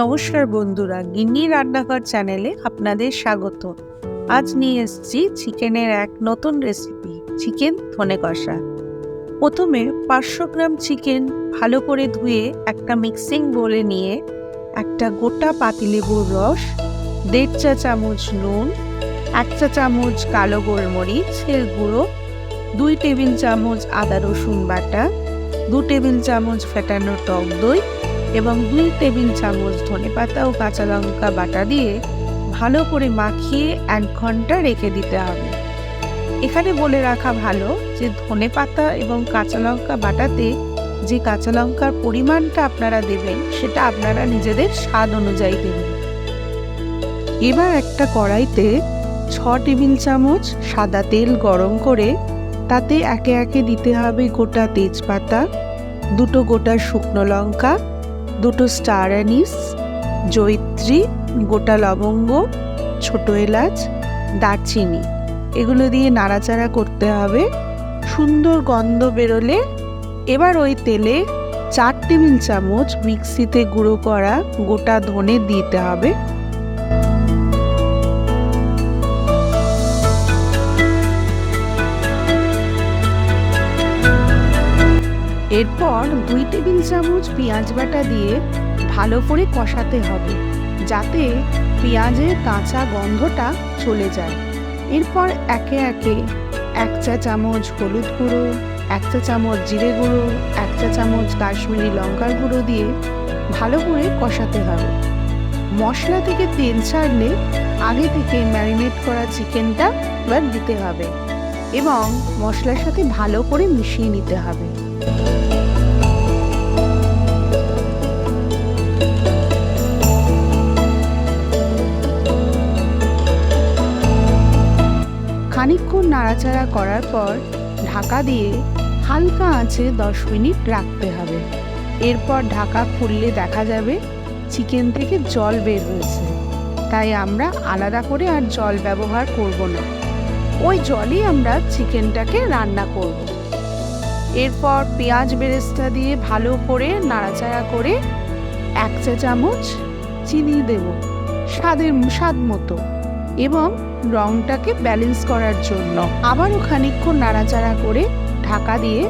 নমস্কার বন্ধুরা, গিন্নি রান্নাঘর চ্যানেলে আপনাদের স্বাগত। আজ নিয়ে এসছি চিকেনের এক নতুন রেসিপি চিকেন ধনে কষা। প্রথমে পাঁচশো গ্রাম চিকেন ভালো করে ধুয়ে একটা মিক্সিং বলে নিয়ে একটা গোটা পাতিলেবুর রস, দেড় চা চামচ নুন, এক চা চামচ কালো গোলমরিচের গুঁড়ো, দুই টেবিল চামচ আদা রসুন বাটা, দু টেবিল চামচ ফেটানো টক দই এবং দুই টেবিল চামচ ধনেপাতা ও কাঁচা লঙ্কা বাটা দিয়ে ভালো করে মাখিয়ে এক ঘণ্টা রেখে দিতে হবে। এখানে বলে রাখা ভালো যে ধনেপাতা এবং কাঁচা লঙ্কা বাটাতে যে কাঁচা লঙ্কার পরিমাণটা আপনারা দেবেন, সেটা আপনারা নিজেদের স্বাদ অনুযায়ী দেবেন। এবার একটা কড়াইতে ছ টেবিল চামচ সাদা তেল গরম করে তাতে একে একে দিতে হবে গোটা তেজপাতা, দুটো গোটা শুকনো লঙ্কা দুটো স্টার অ্যানিস, জৈত্রী, গোটা লবঙ্গ, ছোট এলাচ, দারচিনি। এগুলো দিয়ে নাড়াচাড়া করতে হবে। সুন্দর গন্ধ বেরোলে এবার ওই তেলে চার টেবিল চামচ মিক্সিতে গুঁড়ো করা গোটা ধনে দিতে হবে। এরপর দুই টেবিল চামচ পেঁয়াজ বাটা দিয়ে ভালো করে কষাতে হবে, যাতে পেঁয়াজের কাঁচা গন্ধটা চলে যায়। এরপর একে একে এক চা চামচ হলুদ গুঁড়ো, এক চা চামচ জিরে গুঁড়ো, এক চা চামচ কাশ্মীরি লঙ্কার গুঁড়ো দিয়ে ভালো করে কষাতে হবে। মশলা থেকে তেল ছাড়লে আগে থেকে ম্যারিনেট করা চিকেনটা এবার দিতে হবে এবং মশলার সাথে ভালো করে মিশিয়ে নিতে হবে। খানিকক্ষণ নাড়াচাড়া করার পর ঢাকা দিয়ে হালকা আঁচে দশ মিনিট রাখতে হবে। এরপর ঢাকা খুললে দেখা যাবে চিকেন থেকে জল বের হয়েছে। তাই আমরা আলাদা করে আর জল ব্যবহার করব না। ওই জলই আমরা চিকেনটাকে রান্না করব। এরপর পেঁয়াজ বেরেস্তা দিয়ে ভালো করে নাড়াচাড়া করে এক চা চামচ চিনি দেব, স্বাদের স্বাদ মতো এবং রংটাকে ব্যালেন্স করার জন্য। আবারও খানিকক্ষণ নাড়াচাড়া করে ঢাকা দিয়ে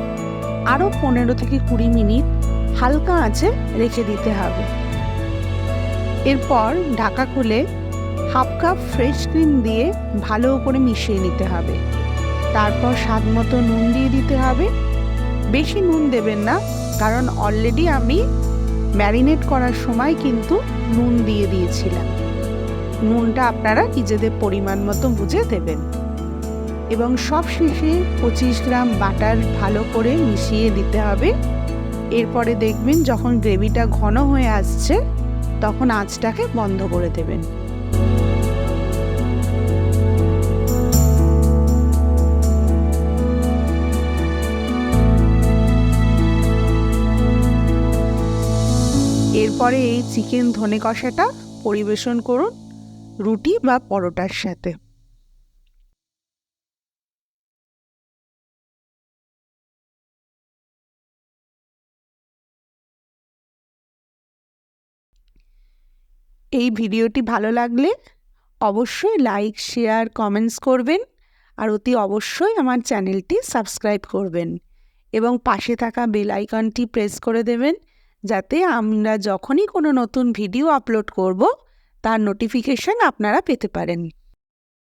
আরও পনেরো থেকে কুড়ি মিনিট হালকা আঁচে রেখে দিতে হবে। এরপর ঢাকা খুলে হাফ কাপ ফ্রেশ ক্রিম দিয়ে ভালো করে মিশিয়ে নিতে হবে। তারপর স্বাদ মতো নুন দিয়ে দিতে হবে। বেশি নুন দেবেন না, কারণ অলরেডি আমি ম্যারিনেট করার সময় কিন্তু নুন দিয়ে দিয়েছিলাম। নুনটা আপনারা নিজেদের পরিমাণ মতো বুঝে দেবেন। এবং সব শেষে পঁচিশ গ্রাম বাটার ভালো করে মিশিয়ে দিতে হবে। এরপরে দেখবেন যখন গ্রেভিটা ঘন হয়ে আসছে, তখন আঁচটাকে বন্ধ করে দেবেন। এরপরে এই চিকেন ধনে কষাটা পরিবেশন করুন রুটি বা পরোটার সাথে। এই ভিডিওটি ভালো লাগলে অবশ্যই লাইক, শেয়ার, কমেন্টস করবেন আর অতি অবশ্যই আমার চ্যানেলটি সাবস্ক্রাইব করবেন এবং পাশে থাকা বেল আইকনটি প্রেস করে দেবেন যাতে আমরা যখনই কোনো নতুন ভিডিও আপলোড করব তার নোটিফিকেশন আপনারা পেতে পারেন।